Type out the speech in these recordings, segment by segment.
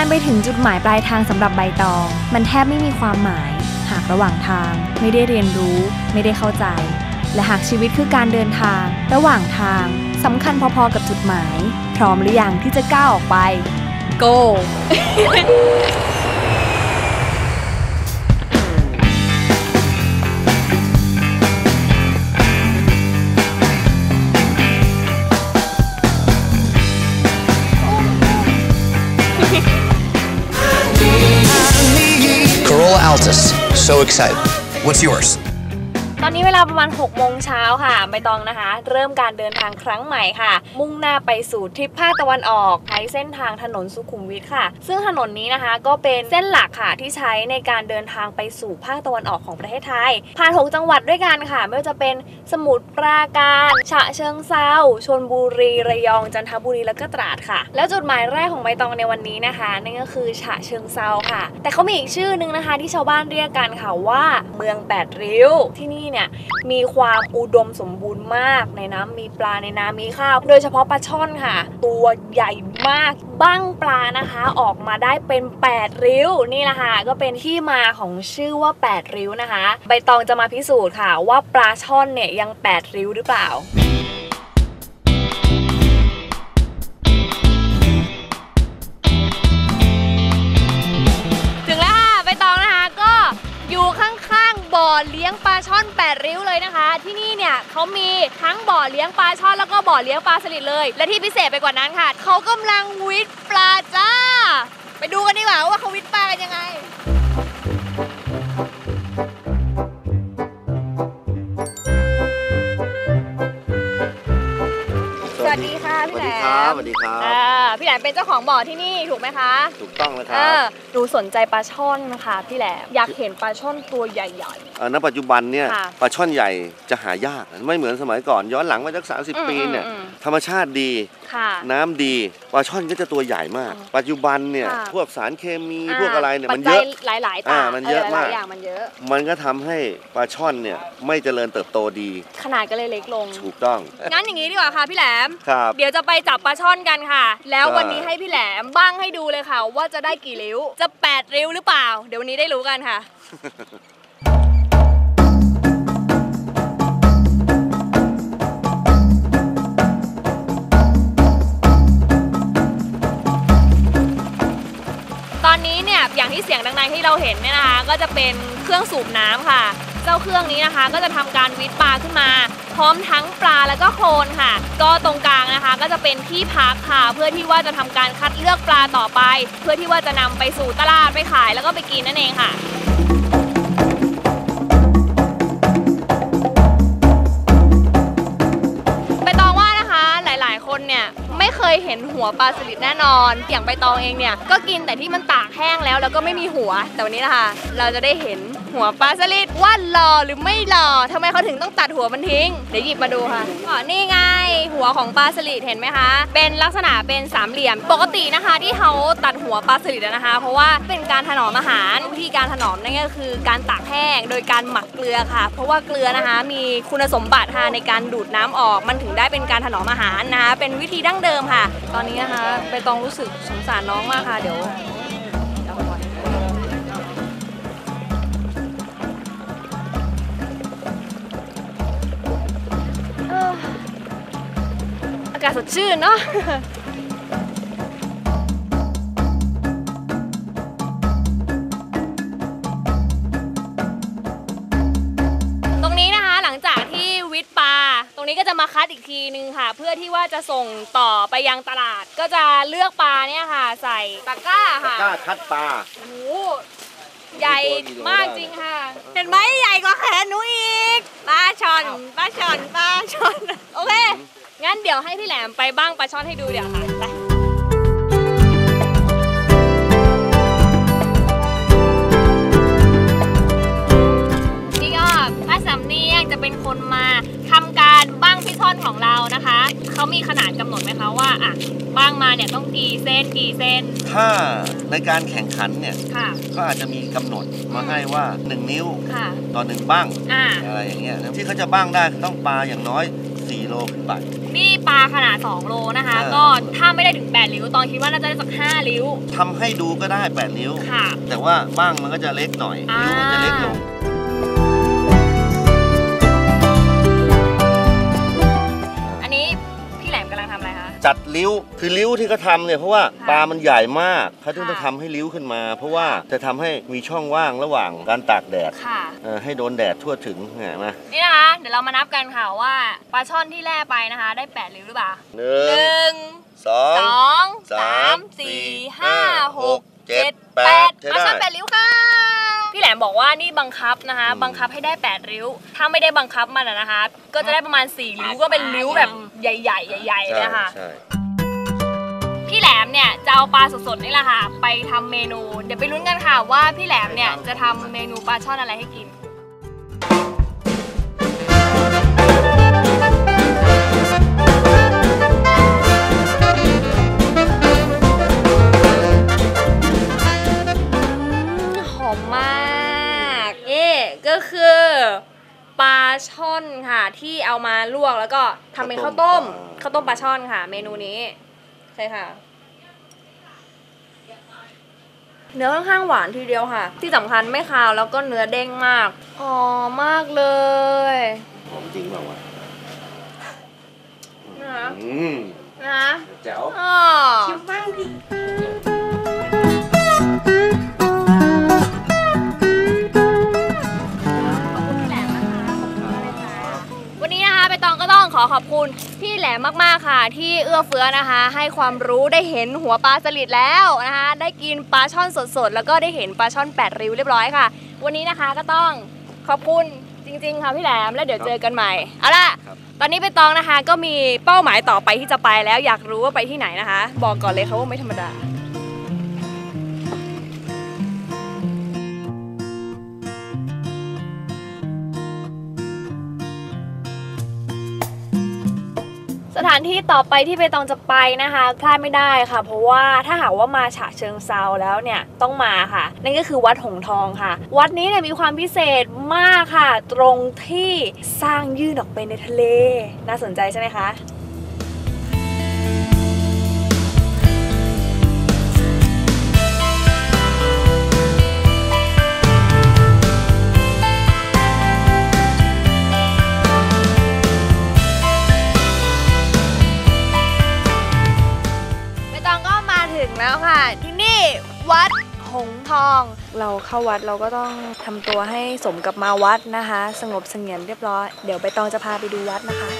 การไปถึงจุดหมายปลายทางสำหรับใบตอง มันแทบไม่มีความหมาย หากระหว่างทาง ไม่ได้เรียนรู้ ไม่ได้เข้าใจ และหากชีวิตคือการเดินทาง ระหว่างทางสำคัญพอๆกับจุดหมาย พร้อมหรือยังที่จะก้าวออกไป go So excited. What's yours? ตอนนี้เวลาประมาณ6โมงเช้าค่ะใบตองนะคะ เริ่มการเดินทางครั้งใหม่ค่ะ มุ่งหน้าไปสู่ทริปภาคตะวันออกใช้เส้นทางถนนสุขุมวิทค่ะ ซึ่งถนนนี้นะคะก็เป็นเส้นหลักค่ะที่ใช้ในการเดินทางไปสู่ภาคตะวันออกของประเทศไทย ผ่าน 6 จังหวัดด้วยกันค่ะ ไม่ว่าจะเป็นสมุทรปราการฉะเชิงเซาชลบุรีระยองจันทบุรีแล้วก็ตราดค่ะ แล้วจุดหมายแรกของใบตองในวันนี้นะคะนั่นก็คือฉะเชิงเซาค่ะ แต่เขามีอีกชื่อนึงนะคะ ที่ชาวบ้านเรียกกันค่ะว่าเมืองแปดริ้วที่นี่เนี่ยมีความอุดมสมบูรณ์มากในน้ำมีปลาในน้ำมีข้าว โดยเฉพาะปลาช่อนค่ะ ตัวใหญ่มากบ้างปลานะคะ ออกมาได้เป็น 8 ริ้วนี่แหละค่ะก็เป็นที่มาของชื่อว่า 8 ริ้วนะคะ ใบตองจะมาพิสูจน์ค่ะ ว่าปลาช่อนเนี่ยยัง 8 ริ้วหรือเปล่า 8 ริ้วเลยนะคะ ที่นี่เนี่ยเขามีทั้งบ่อเลี้ยงปลาช่อนแล้วก็บ่อเลี้ยงปลาสลิดเลย และที่พิเศษไปกว่านั้นค่ะเขากำลังวิทปลาจ้า ไปดูกันดีกว่าว่าเขาวิทปลากันยังไงสวัสดีค่ะพี่แหลมสวัสดีครับสวัสดีครับ เป็นเจ้าของบ่อที่นี่ถูกไหมคะถูกต้องนะคเอรับอหนูสนใจปลาช่อนนะคะพี่แหลมอยากเห็นปลาช่อนตัวใหญ่ เอ่อณปัจจุบันเนี่ยค่ะปลาช่อนใหญ่จะหายาก ไม่เหมือนสมัยก่อนย้อนหลังมาสักสาอืมปีเนี่ยอืมอืม ธรรมชาติดี ๆ ค่ะ น้ำดีปลาช่อนก็จะตัวใหญ่มากอืมปัจจุบันเนี่ยค่ะ พวกสารเคมีพวกอะไรเนี่ยมันปัจเยจัอะหลายๆตาอ่ามันเยอะหลายมากๆอย่างมันเยอะ มันก็ทำให้ปลาช่อนเนี่ยไม่เจริญเติบโตดีขนาดก็เลยเล็กลง ถูกต้องงั้นอย่างนี้ดีกว่าค่ะพี่แหลม ครับ เดี๋ยวจะไปจับปลาช่อนกันค่ะ แล้วใช่วันนี้ให้พี่แหลมบ้างให้ดูเลยค่ะว่าจะได้กี่ริ้ว จะแปดริ้วหรือเปล่า เดี๋ยววันนี้ได้รู้กันค่ะตอนนี้เนี่ยอย่างที่เสียงดังๆที่เราเห็นเนี่ยนะคะก็จะเป็นเครื่องสูบน้ำค่ะเจ้าเครื่องนี้นะคะ ก็จะทำการวิทย์ปลาขึ้นมา พร้อมทั้งปลาแล้วก็โคลนค่ะ ก็ตรงกลางนะคะ ก็จะเป็นที่พักค่ะ เพื่อที่ว่าจะทำการคัดเลือกปลาต่อไป เพื่อที่ว่าจะนำไปสู่ตลาดไปขายแล้วก็ไปกินนั่นเองค่ะใบตองว่านะคะหลายๆคนเนี่ยไม่เคยเห็นหัวปลาสลิดแน่นอนอย่างใบตองเองเนี่ยก็กินแต่ที่มันตากแห้งแล้วแล้วก็ไม่มีหัว แต่วันนี้นะคะเราจะได้เห็น หัวปลาสลิดว่าหล่อหรือไม่หล่อทำไมเขาถึงต้องตัดหัวมันทิ้ง เดี๋ยวหยิบมาดูค่ะอ๋อนี่ไง หัวของปลาสลิดเห็นไหมคะ เป็นลักษณะเป็นสามเหลี่ยม ปกตินะคะที่เขาตัดหัวปลาสลิดนะคะ เพราะว่าเป็นการถนอมอาหารวิธีการถนอมนั่นก็คือการตากแห้งโดยการหมักเกลือค่ะ เพราะว่าเกลือนะคะ มีคุณสมบัติค่ะในการดูดน้ำออก มันถึงได้เป็นการถนอมอาหารนะคะ เป็นวิธีดั้งเดิมค่ะ ตอนนี้นะคะใบตองรู้สึกสงสารน้องมากค่ะเดี๋ยว อากาศสดชื่นเนาะตรงนี้นะคะหลังจากที่วิทย์ปลาตรงนี้ก็จะมาคัดอีกทีนึงค่ะ เพื่อที่ว่าจะส่งต่อไปยังตลาด ก็จะเลือกปลาเนี่ยค่ะ ใส่ตะกร้าค่ะกล้าคัดปลาโอ้โหใหญ่มากจริงค่ะ เห็นไหมใหญ่กว่าแขนหนูอีกปลาช่อนปลาช่อนปลาช่อนโอเค งั้นเดี๋ยวให้พี่แหลมไปบ้างปลาช่อนให้ดูเดี๋ยวค่ะไปนี่ก็ป้าสำเนียงจะเป็นคนมาทำการบ้างพี่ช่อนของเรานะคะ เขามีขนาดกำหนดไหมคะว่าอะบ้างมาเนี่ยต้องกี่เส้นกี่เส้นถ้าในการแข่งขันเนี่ยค่ะ ก็อาจจะมีกำหนดมาให้ว่า 1 นิ้วค่ะ ต่อหนึ่งบ้าง อ่า อะไรอย่างเงี้ยนะที่เขาจะบ้างได้ต้องปลาอย่างน้อย 4 โลขึ้นไป นนี่ปลาขนาด 2 โลนะคะ อ่า ก็ถ้าไม่ได้ถึง8ริ้ว ตอนคิดว่าน่าจะได้สัก5ริ้ว ทำให้ดูก็ได้ 8 นิ้ว ค่ะ แต่ว่าบ้างมันก็จะเล็กหน่อย อ่านิ้ นิ้วมันจะเล็กลง จัดริ้วคือริ้วที่เขาทำเนี่ยเพราะว่าค่ะปลามันใหญ่มากเขาถึงค่ะต้องทำให้ริ้วขึ้นมา เพราะว่าจะทำให้มีช่องว่างระหว่างการตากแดดค่ะ เอ่อให้โดนแดดทั่วถึงเห็นไหมนี่นะคะ เดี๋ยวเรามานับกันค่ะว่าปลาช่อนที่แล่ไปนะคะ ได้8ริ้วหรือเปล่าหนึ่หงนึ่งสองสองสาสามมสี่สี่ห้าห้าหกหกเจ็เจ็ดดแปแปดดใช้ปลาช่อนได้แปดริ้วค่ะ พี่แหลมบอกว่านี่บังคับนะคะอืมบังคับให้ได้ 8 ริ้ว ถ้าไม่ได้บังคับมันอะนะคะ ก็จะได้ประมาณ 4 ริ้วก็เป็นริ้วแบบใหญ่ๆใหญ่ๆเลยค่ะ ใช่พี่แหลมเนี่ยจะเอาปลาสดๆนี่แหละค่ะ ไปทำเมนู เดี๋ยวไปลุ้นกันค่ะว่าพี่แหลมเนี่ยจะทำเมนูปลาช่อนอะไรให้กิน ก็คือปลาช่อนค่ะ ที่เอามาลวกแล้วก็ทำเป็นข้าวต้มข้าวต้มปลาช่อนค่ะ เมนูนี้ ใช่ค่ะ เนื้อค่อนข้างหวานทีเดียวค่ะ ที่สำคัญไม่คาวแล้วก็เนื้อเด้งมากหอมมากเลยหอมจริงเปล่าวะนะคะอืมนะคะแจ๋วอ๋อ ชิมบ้างดิ องก็ต้องขอขอบคุณพี่แหลมมากๆค่ะ ที่เอื้อเฟื้อนะคะ ให้ความรู้ได้เห็นหัวปลาสลิดแล้วนะคะ ได้กินปลาช่อนสดๆ แล้วก็ได้เห็นปลาช่อนแปดริ้วเรียบร้อยค่ะ วันนี้นะคะก็ต้องขอบคุณจริงๆค่ะพี่แหลมแล้วเดี๋ยวเจอกันใหม่เอาล่ะครับตอนนี้ใบตองนะคะก็มีเป้าหมายต่อไปที่จะไปแล้วอยากรู้ว่าไปที่ไหนนะคะ บอกก่อนเลยค่ะว่าไม่ธรรมดา สถานที่ต่อไปที่ใบตองจะไปนะคะพลาดไม่ได้ค่ะ เพราะว่าถ้าหากว่ามาฉะเชิงเซาแล้วเนี่ยต้องมาค่ะ นั่นก็คือวัดหงทองค่ะ วัดนี้เนี่ยมีความพิเศษมากค่ะ ตรงที่สร้างยื่นออกไปในทะเล น่าสนใจใช่ไหมคะ เข้าวัดเราก็ต้องทำตัวให้สมกับมาวัดนะคะ สงบเสงี่ยมเรียบร้อย เดี๋ยวใบตองจะพาไปดูวัดนะคะ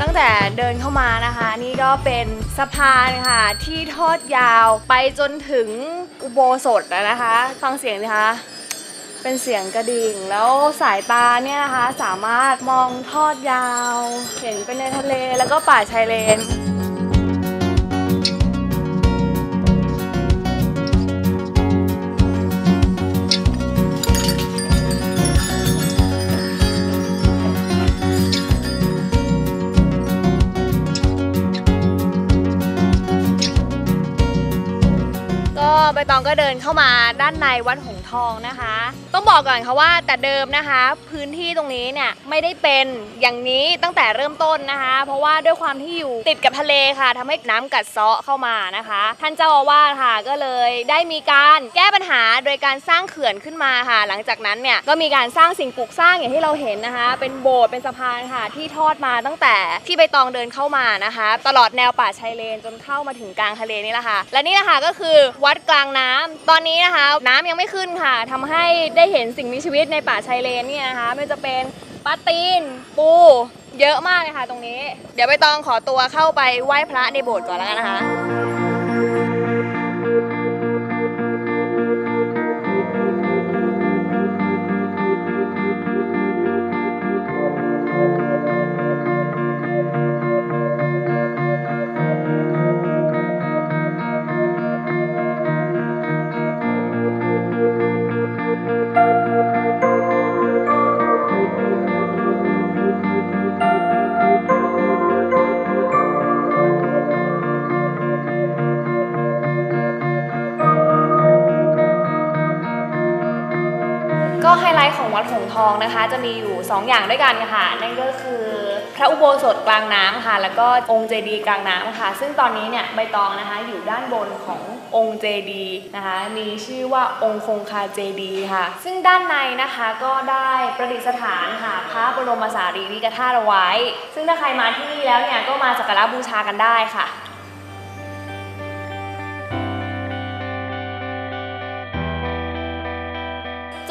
ตั้งแต่เดินเข้ามานะคะ นี่ก็เป็น สะพานค่ะที่ทอดยาวไปจนถึงอุโบสถนะคะ ฟังเสียงสิคะ เป็นเสียงกระดิ่ง แล้วสายตาเนี่ยนะคะสามารถมองทอดยาว เห็นเป็นในทะเลแล้วก็ป่าชายเลน องก็เดินเข้ามาด้านในวัดหงทองนะคะ ต้องบอกก่อนค่ะว่าแต่เดิมนะคะ พื้นที่ตรงนี้เนี่ยไม่ได้เป็นอย่างนี้ตั้งแต่เริ่มต้นนะคะ เพราะว่าด้วยความที่อยู่ติดกับทะเลค่ะทำให้น้ำกัดเซาะเข้ามานะคะ ท่านเจ้าอาวาสค่ะก็เลยได้มีการแก้ปัญหาโดยการสร้างเขื่อนขึ้นมาค่ะ หลังจากนั้นเนี่ยก็มีการสร้างสิ่งปลูกสร้างอย่างที่เราเห็นนะคะ เป็นโบสถ์เป็นสะพานค่ะ ที่ทอดมาตั้งแต่ที่ใบตองเดินเข้ามานะคะ ตลอดแนวป่าชายเลนจนเข้ามาถึงกลางทะเลนี่แหละค่ะ และนี่แหละค่ะก็คือวัดกลางน้ำตอนนี้นะคะ น้ำยังไม่ขึ้นค่ะทำให้ได้เห็นสิ่งมีชีวิตในป่าชายเลนเนี่ยนะคะไม่ว่าจะเป็นปลาตีน ปู เยอะมากเลยค่ะตรงนี้ เดี๋ยวไปตองขอตัวเข้าไปไหว้พระในโบสถ์ก่อนแล้วกันนะคะ ทองนะคะ จะมีอยู่ 2 อย่างด้วยกันค่ะ นั่นก็คือพระอุโบสถกลางน้ำค่ะ แล้วก็องค์เจดีย์กลางน้ำค่ะ ซึ่งตอนนี้เนี่ยใบตองนะคะอยู่ด้านบนขององค์เจดีย์นะคะ มีชื่อว่าองค์คงคาเจดีย์ค่ะ ซึ่งด้านในนะคะก็ได้ประดิษฐานค่ะพระบรมสารีริกธาตุเอาไว้ ซึ่งถ้าใครมาที่นี่แล้วเนี่ยก็มาสักการะบูชากันได้ค่ะ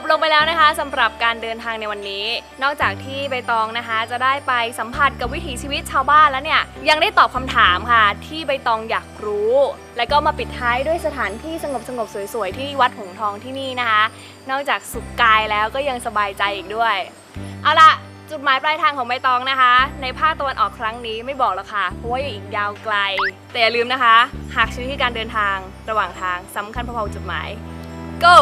บลงไปแล้วนะคะสำหรับการเดินทางในวันนี้ นอกจากที่ใบตองนะคะ จะได้ไปสัมผัสกับวิถีชีวิตชาวบ้านแล้วเนี่ยยังได้ตอบคำถามค่ะ ที่ใบตองอยากรู้ แล้วก็มาปิดท้ายด้วยสถานที่สงบสงบๆสวยๆ ที่วัดหงส์ทองที่นี่นะคะ นอกจากสุขกายแล้วก็ยังสบายใจอีกด้วย เอาละจุดหมายปลายทางของใบตองนะคะ ในภาคตะวันออกครั้งนี้ไม่บอกแล้วค่ะ เพราะว่ายังอีกยาวไกล แต่อย่าลืมนะคะ หากชีวิตที่การเดินทางระหว่างทางสำคัญพอๆกับจุดหมาย go